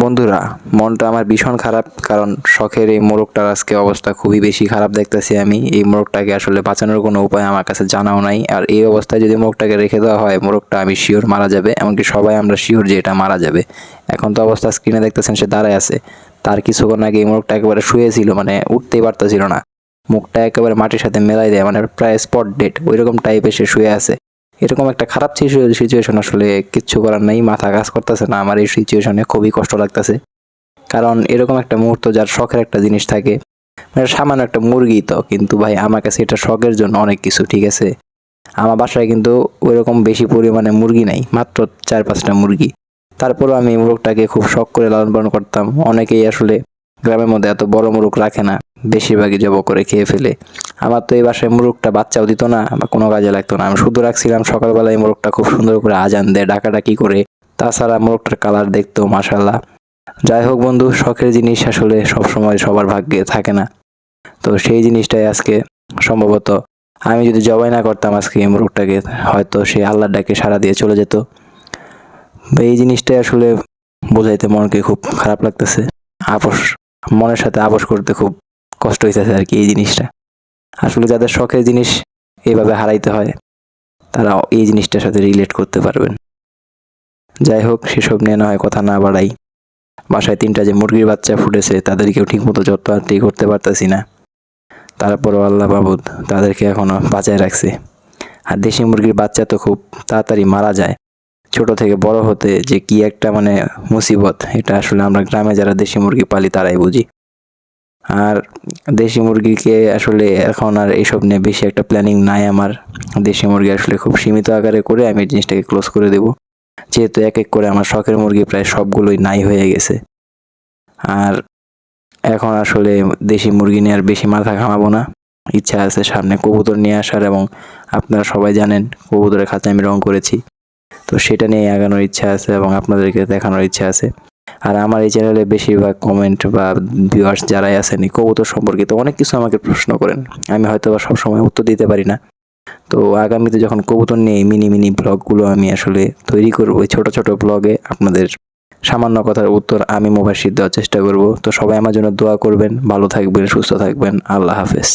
বন্ধুরা, মনটা আমার ভীষণ খারাপ, কারণ শখের এই মোরগটার আজকে অবস্থা খুবই বেশি খারাপ দেখতেছি আমি। এই মোরগটাকে আসলে বাঁচানোর কোনো উপায় আমার কাছে জানাও নাই। আর এই অবস্থায় যদি মোরগটাকে রেখে দেওয়া হয়, মোরগটা আমি শিওর মারা যাবে, এমনকি সবাই আমরা শিওর যে এটা মারা যাবে। এখন তো অবস্থা স্ক্রিনে দেখতেছেন, সে দাঁড়ায় আছে। তার কিছুক্ষণ আগে এই মোরগটা একেবারে শুয়েছিল মানে উঠতেই পারতেছিল না। মুখটা একেবারে মাটির সাথে মেলাই দেয় মানে প্রায় স্পট ডেট ওই রকম টাইপের সে শুয়ে আছে। এরকম একটা খারাপ সিচুয়েশন আসলে কিচ্ছু করার নাই, মাথা কাজ করতেছে না, আমার এই সিচুয়েশনে খুবই কষ্ট লাগতেছে। কারণ এরকম একটা মুহূর্ত যার শখের একটা জিনিস থাকে মানে সামান্য একটা মুরগি তো, কিন্তু ভাই আমার কাছে এটা শখের জন্য অনেক কিছু, ঠিক আছে? আমার বাসায় কিন্তু ওইরকম বেশি পরিমাণে মুরগি নাই, মাত্র চার পাঁচটা মুরগি। তারপরেও আমি এই মুরগটাকে খুব শখ করে লালন পালন করতাম। অনেকেই আসলে গ্রামের মধ্যে এত বড় মুরগ রাখে না। বেশিরভাগই জব করে খেয়ে ফেলে। আমার তো এই বাসায় মুরগটা বাচ্চাও দিত না বা কোনো কাজে লাগতো না। আমি শুধু রাখছিলাম সকালবেলায় মুরগটা খুব সুন্দর করে আজান দেয়, ডাকাডাকি করে। তাছাড়া মোরগটার কালার দেখতো মাশাল্লাহ যাই হোক বন্ধু, শখের জিনিস আসলে সবসময় সবার ভাগ্যে থাকে না। তো সেই জিনিসটাই আজকে সম্ভবত। আমি যদি জবাই না করতাম আজকে এই মোরগটাকে, হয়তো সে আল্লাহর ডাকে সারা দিয়ে চলে যেত। এই জিনিসটাই আসলে বোঝাইতে মনকে খুব খারাপ লাগতেছে। আপোষ, মনের সাথে আপোষ করতে খুব কষ্ট হইতেছে আর কি এই জিনিসটা। আসলে যাদের শখের জিনিস এইভাবে হারাইতে হয়, তারা এই জিনিসটার সাথে রিলেট করতে পারবেন। যাই হোক, সেসব নিয়ে না হয় কথা না বাড়াই। বাসায় তিনটা যে মুরগির বাচ্চা ফুটেছে, তাদেরকেও ঠিকমতো যত্ন আত্মি করতে পারতেছি না। তারপরও আল্লাহ বাবুদ তাদেরকে এখনও বাঁচায় রাখছে। আর দেশি মুরগির বাচ্চা তো খুব তাড়াতাড়ি মারা যায়। ছোট থেকে বড় হতে যে কি একটা মানে মুসিবত, এটা আসলে আমরা গ্রামে যারা দেশি মুরগি পালি তারাই বুঝি। আর দেশি মুরগিকে আসলে এখন আর এইসব নিয়ে বেশি একটা প্ল্যানিং নাই আমার। দেশি মুরগি আসলে খুব সীমিত আকারে করে আমি জিনিসটাকে ক্লোজ করে দেব। যেহেতু এক এক করে আমার শখের মুরগি প্রায় সবগুলোই নাই হয়ে গেছে। আর এখন আসলে দেশি মুরগি নিয়ে আর বেশি মাথা ঘামাবো না। ইচ্ছা আছে সামনে কবুতর নিয়ে আসার এবং আপনারা সবাই জানেন কবুতরের খাঁচা আমি রং করেছি। তো সেটা নিয়ে আগানোর ইচ্ছা আছে এবং আপনাদেরকে দেখানোর ইচ্ছা আছে। আর আমার এই চ্যানেলে বেশিরভাগ কমেন্ট বা ভিউয়ার্স যারাই এই কবুতর সম্পর্কিত অনেক কিছু আমাকে প্রশ্ন করেন। আমি হয়তো বা সবসময় উত্তর দিতে পারি না। তো আগামীতে যখন কবুতর নিয়ে মিনি মিনি ব্লগগুলো আমি আসলে তৈরি করব ওই ছোটো ছোটো ব্লগে আপনাদের সামান্য কথার উত্তর আমি মোবাইল দেওয়ার চেষ্টা করব। তো সবাই আমার জন্য দোয়া করবেন, ভালো থাকবেন, সুস্থ থাকবেন। আল্লাহ হাফেজ।